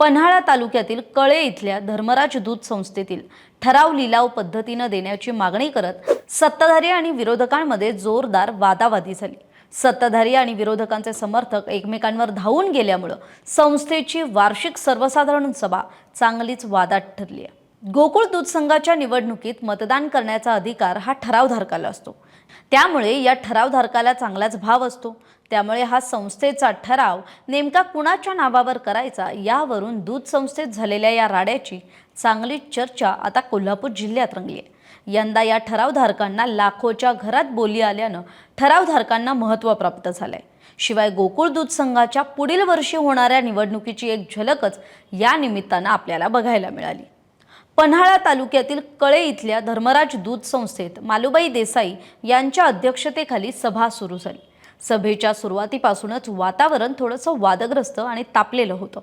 पन्हाळा तालुक्यातील कळे इथल्या धर्मराज दूध संस्थेतील ठराव लिलाव पद्धतीनं देण्याची मागणी करत सत्ताधारी आणि विरोधकांमध्ये जोरदार वादावादी झाली. सत्ताधारी आणि विरोधकांचे समर्थक एकमेकांवर धावून गेल्यामुळं संस्थेची वार्षिक सर्वसाधारण सभा चांगलीच वादात ठरली आहे. गोकुळ दूध संघाच्या निवडणुकीत मतदान करण्याचा अधिकार हा ठरावधारकाला असतो. त्यामुळे या ठरावधारकाला चांगलाच भाव असतो. त्यामुळे हा संस्थेचा ठराव नेमका कुणाच्या नावावर करायचा यावरून दूध संस्थेत झालेल्या या राड्याची चांगली चर्चा आता कोल्हापूर जिल्ह्यात रंगली आहे. यंदा या ठरावधारकांना लाखोच्या घरात बोली आल्यानं ठरावधारकांना महत्त्व प्राप्त झालंय. शिवाय गोकुळ दूध संघाच्या पुढील वर्षी होणाऱ्या निवडणुकीची एक झलकच या निमित्तानं आपल्याला बघायला मिळाली. पन्हाळा तालुक्यातील कळे इथल्या धर्मराज दूध संस्थेत मालुबाई देसाई यांच्या अध्यक्षतेखाली सभा सुरू झाली. सभेच्या सुरुवातीपासूनच वातावरण थोडंसं वादग्रस्त आणि तापलेलं होतं.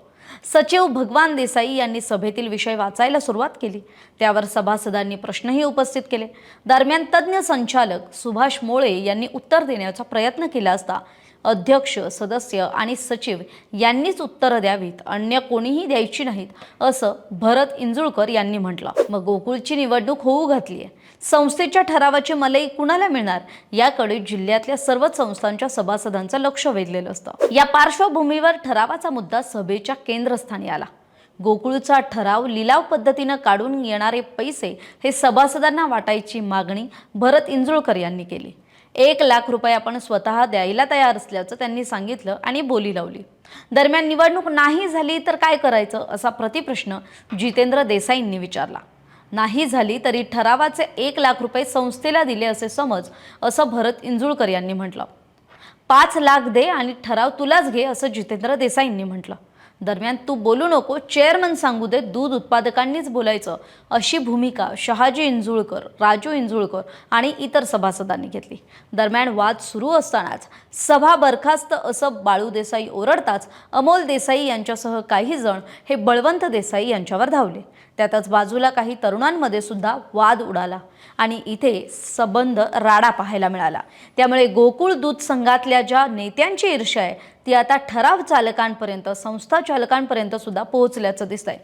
सचिव भगवान देसाई यांनी सभेतील विषय वाचायला सुरुवात केली. त्यावर सभासदांनी प्रश्नही उपस्थित केले. दरम्यान तज्ज्ञ संचालक सुभाष मोळे यांनी उत्तर देण्याचा प्रयत्न केला असता अध्यक्ष सदस्य आणि सचिव यांनीच उत्तरं द्यावीत. अन्य कोणीही द्यायची नाहीत असं भरत इंजुळकर यांनी म्हटलं. मग गोकुळची निवडणूक होऊ घातली आहे. संस्थेच्या ठरावाची मलई कुणाला मिळणार? याकडे जिल्ह्यातल्या सर्वच संस्थांच्या सभासदांचं लक्ष वेधलेलं असतं. या पार्श्वभूमीवर ठरावाचा मुद्दा सभेच्या केंद्रस्थानी आला. गोकुळचा ठराव लिलाव पद्धतीनं काढून येणारे पैसे हे सभासदांना वाटायची मागणी भरत इंजुळकर यांनी केली. एक लाख रुपये आपण स्वतः द्यायला तयार असल्याचं त्यांनी सांगितलं आणि बोली लावली. दरम्यान निवडणूक नाही झाली तर काय करायचं असा प्रतिप्रश्न जितेंद्र देसाईंनी विचारला. नाही झाली तरी ठरावाचे एक लाख रुपये संस्थेला दिले असे समज असं भरत इंजुळकर यांनी म्हटलं. पाच लाख दे आणि ठराव तुलाच घे असं जितेंद्र देसाईंनी म्हटलं. दरम्यान तू बोलू नको चेअरमन सांगू दे दूध उत्पादकांनीच बोलायचं. अशी भूमिका शहाजी इंजुळकर राजू इंजुळकर आणि इतर सभासदांनी घेतली. दरम्यान वाद सुरू असतानाच सभा बरखास्त असं बाळू देसाई ओरडताच अमोल देसाई यांच्यासह काही जण हे बळवंत देसाई यांच्यावर धावले. त्यातच बाजूला काही तरुणांमध्ये सुद्धा वाद उडाला आणि इथे संबंध राडा पाहायला मिळाला. त्यामुळे गोकुळ दूध संघातल्या ज्या नेत्यांची ईर्ष्या आहे ती आता ठराव चालकांपर्यंत संस्था चालकांपर्यंत सुद्धा पोहोचल्याचं दिसतंय.